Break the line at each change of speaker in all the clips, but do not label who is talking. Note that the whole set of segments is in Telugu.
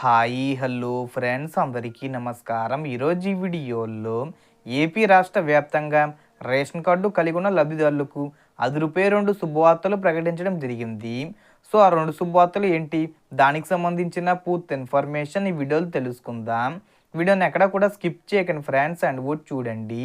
హాయ్ హలో ఫ్రెండ్స్ అందరికీ నమస్కారం. ఈరోజు ఈ వీడియోలో ఏపీ రాష్ట్ర వ్యాప్తంగా రేషన్ కార్డు కలిగి ఉన్న లబ్ధిదారులకు అదురుపై రెండు శుభవార్తలు ప్రకటించడం జరిగింది. సో ఆ రెండు శుభవార్తలు ఏంటి? దానికి సంబంధించిన పూర్తి ఇన్ఫర్మేషన్ ఈ వీడియోలో తెలుసుకుందాం. వీడియోని ఎక్కడ కూడా స్కిప్ చేయకండి ఫ్రెండ్స్ అండ్ కూడా చూడండి.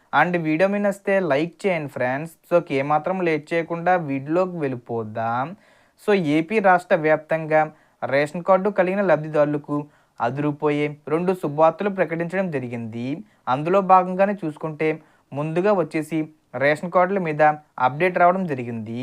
అండ్ వీడియో మీద వస్తే లైక్ చేయండి ఫ్రెండ్స్. సో ఏమాత్రం లేట్ చేయకుండా వీడియోలోకి వెళ్ళిపోద్దాం సో ఏపీ రాష్ట్ర వ్యాప్తంగా రేషన్ కార్డు కలిగిన లబ్ధిదారులకు అదిరిపోయే రెండు శుభవార్తలు ప్రకటించడం జరిగింది. అందులో భాగంగానే చూసుకుంటే ముందుగా వచ్చేసి రేషన్ కార్డుల మీద అప్డేట్ రావడం జరిగింది.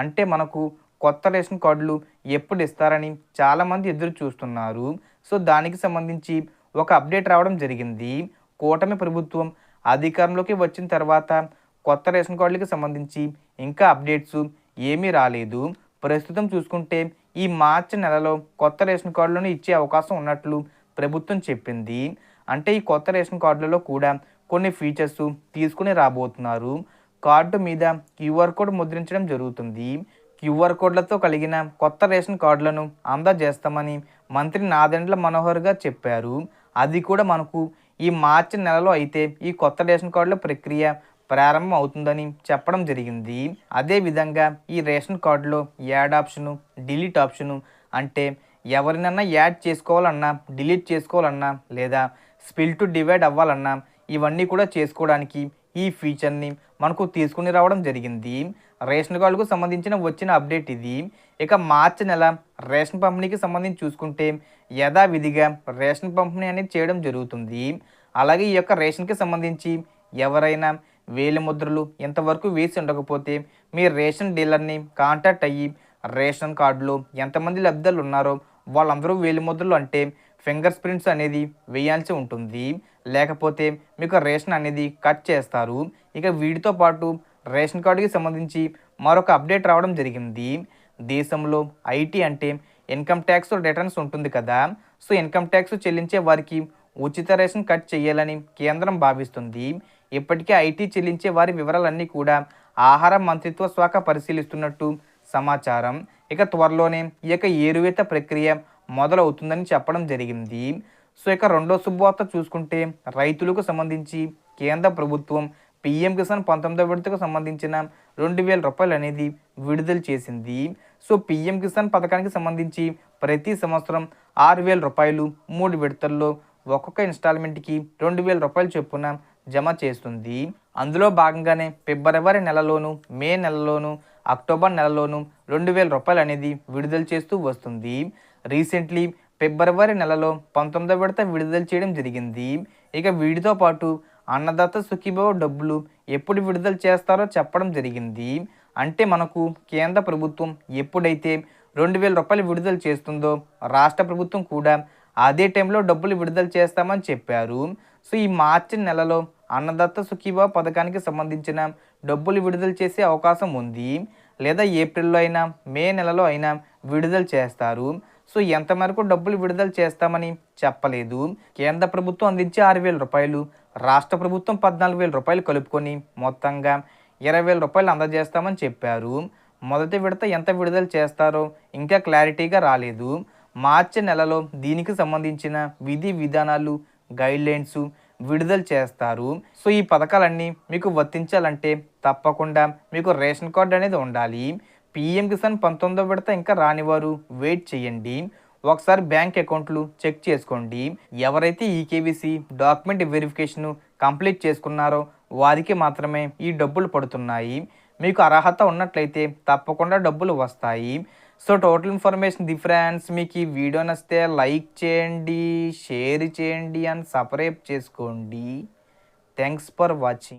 అంటే మనకు కొత్త రేషన్ కార్డులు ఎప్పుడు ఇస్తారని చాలామంది ఎదురు చూస్తున్నారు. సో దానికి సంబంధించి ఒక అప్డేట్ రావడం జరిగింది. కూటమి ప్రభుత్వం అధికారంలోకి వచ్చిన తర్వాత కొత్త రేషన్ కార్డులకు సంబంధించి ఇంకా అప్డేట్స్ ఏమీ రాలేదు. ప్రస్తుతం చూసుకుంటే ఈ మార్చి నెలలో కొత్త రేషన్ కార్డులను ఇచ్చే అవకాశం ఉన్నట్లు ప్రభుత్వం చెప్పింది. అంటే ఈ కొత్త రేషన్ కార్డులలో కూడా కొన్ని ఫీచర్స్ తీసుకుని రాబోతున్నారు. కార్డు మీద క్యూఆర్ కోడ్ ముద్రించడం జరుగుతుంది. క్యూఆర్ కోడ్లతో కలిగిన కొత్త రేషన్ కార్డులను అందజేస్తామని మంత్రి నాదెండ్ల మనోహర్గా చెప్పారు. అది కూడా మనకు ఈ మార్చి నెలలో అయితే ఈ కొత్త రేషన్ కార్డుల ప్రక్రియ ప్రారంభం అవుతుందని చెప్పడం జరిగింది. అదేవిధంగా ఈ రేషన్ కార్డులో యాడ్ ఆప్షను డిలీట్ ఆప్షను అంటే ఎవరినన్నా యాడ్ చేసుకోవాలన్నా డిలీట్ చేసుకోవాలన్నా లేదా స్పిల్ టు డివైడ్ అవ్వాలన్నా ఇవన్నీ కూడా చేసుకోవడానికి ఈ ఫీచర్ని మనకు తీసుకుని రావడం జరిగింది. రేషన్ కార్డుకు సంబంధించిన వచ్చిన అప్డేట్ ఇది. ఇక మార్చి నెల రేషన్ పంపిణీకి సంబంధించి చూసుకుంటే యథావిధిగా రేషన్ పంపిణీ అనేది చేయడం జరుగుతుంది. అలాగే ఈ యొక్క రేషన్కి సంబంధించి ఎవరైనా వేలి ముద్రలు ఇంతవరకు వేసి ఉండకపోతే మీ రేషన్ డీలర్ని కాంటాక్ట్ అయ్యి రేషన్ కార్డులో ఎంతమంది లబ్ధాలు ఉన్నారో వాళ్ళందరూ వేలి ముద్రలు అంటే ఫింగర్ ప్రింట్స్ అనేది వేయాల్సి ఉంటుంది. లేకపోతే మీకు రేషన్ అనేది కట్ చేస్తారు. ఇక వీటితో పాటు రేషన్ కార్డుకి సంబంధించి మరొక అప్డేట్ రావడం జరిగింది. దేశంలో ఐటీ అంటే ఇన్కమ్ ట్యాక్స్ రిటర్న్స్ ఉంటుంది కదా. సో ఇన్కమ్ ట్యాక్స్ చెల్లించే వారికి ఉచిత రేషన్ కట్ చేయాలని కేంద్రం భావిస్తుంది. ఇప్పటికే ఐటీ చెల్లించే వారి వివరాలన్నీ కూడా ఆహార మంత్రిత్వ శాఖ పరిశీలిస్తున్నట్టు సమాచారం. ఇక త్వరలోనే ఈ యొక్క ఏరువేత ప్రక్రియ మొదలవుతుందని చెప్పడం జరిగింది. సో ఇక రెండో శుభవార్త చూసుకుంటే రైతులకు సంబంధించి కేంద్ర ప్రభుత్వం పిఎం కిసాన్ పంతొమ్మిదో విడతకు సంబంధించిన రెండు వేల రూపాయలు అనేది విడుదల చేసింది. సో పిఎం కిసాన్ పథకానికి సంబంధించి ప్రతి సంవత్సరం ఆరు వేల రూపాయలు మూడు విడతల్లో ఒక్కొక్క ఇన్స్టాల్మెంట్కి రెండు వేల రూపాయలు చొప్పున జమ చేస్తుంది. అందులో భాగంగానే ఫిబ్రవరి నెలలోను మే నెలలోను అక్టోబర్ నెలలోను రెండు వేల రూపాయలు అనేది విడుదల చేస్తూ వస్తుంది. రీసెంట్లీ ఫిబ్రవరి నెలలో పంతొమ్మిదో విడత విడుదల చేయడం జరిగింది. ఇక వీటితో పాటు అన్నదాత సుఖీభవ డబ్బులు ఎప్పుడు విడుదల చేస్తారో చెప్పడం జరిగింది. అంటే మనకు కేంద్ర ప్రభుత్వం ఎప్పుడైతే రెండు వేల రూపాయలు విడుదల చేస్తుందో రాష్ట్ర ప్రభుత్వం కూడా అదే టైంలో డబ్బులు విడుదల చేస్తామని చెప్పారు. సో ఈ మార్చి నెలలో అన్నదత్త సుఖీభావ పథకానికి సంబంధించిన డబ్బులు విడుదల చేసే అవకాశం ఉంది. లేదా ఏప్రిల్లో అయినా మే నెలలో అయినా విడుదల చేస్తారు. సో ఎంతమేరకు డబ్బులు విడుదల చేస్తామని చెప్పలేదు. కేంద్ర ప్రభుత్వం అందించే ఆరు వేల రూపాయలు రాష్ట్ర ప్రభుత్వం పద్నాలుగు వేల రూపాయలు కలుపుకొని మొత్తంగా ఇరవై వేల రూపాయలు అందజేస్తామని చెప్పారు. మొదటి విడత ఎంత విడుదల చేస్తారో ఇంకా క్లారిటీగా రాలేదు. మార్చి నెలలో దీనికి సంబంధించిన విధి విధానాలు గైడ్లైన్స్ విడుదల చేస్తారు. సో ఈ పథకాలన్నీ మీకు వర్తించాలంటే తప్పకుండా మీకు రేషన్ కార్డు అనేది ఉండాలి. పిఎం కిసాన్ పంతొమ్మిదో విడత ఇంకా రానివారు వెయిట్ చేయండి. ఒకసారి బ్యాంక్ అకౌంట్లు చెక్ చేసుకోండి. ఎవరైతే ఈకేవీసీ డాక్యుమెంట్ వెరిఫికేషన్ కంప్లీట్ చేసుకున్నారో వారికి మాత్రమే ఈ డబ్బులు పడుతున్నాయి. మీకు అర్హత ఉన్నట్లయితే తప్పకుండా డబ్బులు వస్తాయి. సో టోటల్ ఇన్ఫర్మేషన్ డిఫరెన్స్ మీకు ఈ వీడియో నచ్చితే లైక్ చేయండి షేర్ చేయండి అండ్ సబ్స్క్రైబ్ చేసుకోండి. Thanks for watching.